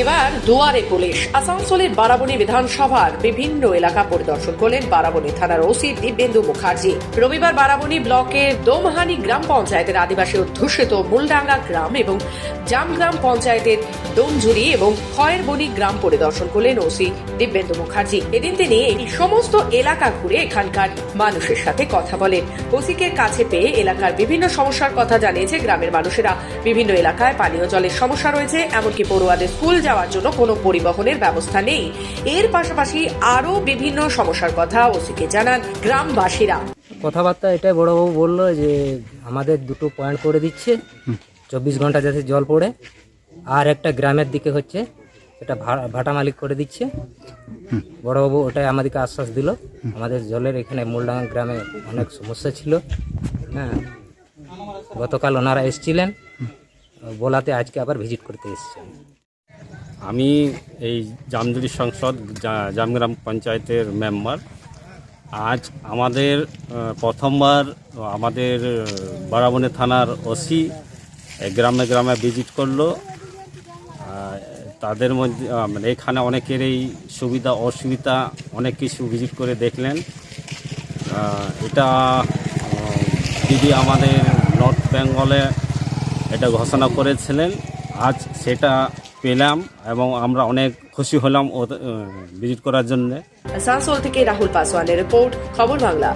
এবার দুয়ারে পুলিশ। আসানসোলের বারাবণী বিধানসভার বিভিন্ন এলাকা পরিদর্শন করলেন বারাবণী থানার ওসি দিব্যেন্দু মুখার্জি। রবিবার বারাবণী ব্লকের দোমহানি গ্রাম পঞ্চায়েতের আদিবাসী অধ্যুষিত মূলডাঙ্গা গ্রাম এবং জামগ্রাম পঞ্চায়েতের ডোমঝুরি এবং খয়েরবনি গ্রাম পরিদর্শন করলেন ওসি দিব্যেন্দু মুখার্জি। এদিন তিনি এই সমস্ত এলাকা ঘুরে এখানকার মানুষের সাথে কথা বলেন। ওসিকে কাছে পেয়ে এলাকার বিভিন্ন সমস্যার কথা জানিয়েছে গ্রামের মানুষেরা। বিভিন্ন এলাকায় পানীয় জলের সমস্যা রয়েছে, এমনকি পড়ুয়াদের স্কুল যাওয়ার জন্য কোনো পরিবহনের ব্যবস্থা নেই। এর পাশাপাশি আরও বিভিন্ন সমস্যার কথা ওসিকে জানান গ্রামবাসীরা। কথাবার্তা এটাই বড়বাবু বলল যে আমাদের দুটো পয়েন্ট করে দিচ্ছে। চব্বিশ ঘণ্টা যাতে জল পড়ে। আর একটা গ্রামের দিকে হচ্ছে এটা ভা- ভাটা মালিক করে দিচ্ছে। বড়বাবু ওটাই আমাদেরকে আশ্বাস দিল। আমাদের জলের এখানে মূলডাঙ্গা গ্রামে অনেক সমস্যা ছিল। হ্যাঁ। গতকাল ওনারা এসেছিলেন। বলাতে আজকে আবার ভিজিট করতে এসেছেন। আমি এই জামজুরি সংসদ জামগ্রাম পঞ্চায়েতের মেম্বার। আজ আমাদের প্রথমবার আমাদের আহ, বারাবণী থানার ওসি গ্রামে গ্রামে ভিজিট করল। তাদের মধ্যে মানে এখানে অনেকের এই সুবিধা অসুবিধা অনেক কিছু ভিজিট করে দেখলেন। এটা দিদি আমাদের নর্থ বেঙ্গলে এটা ঘোষণা করেছিলেন। আজ সেটা পেলাম এবং আমরা অনেক খুশি হলাম ভিজিট করার জন্য। আসানসোল থেকে রাহুল পাসওয়ানের রিপোর্ট, খবর বাংলা।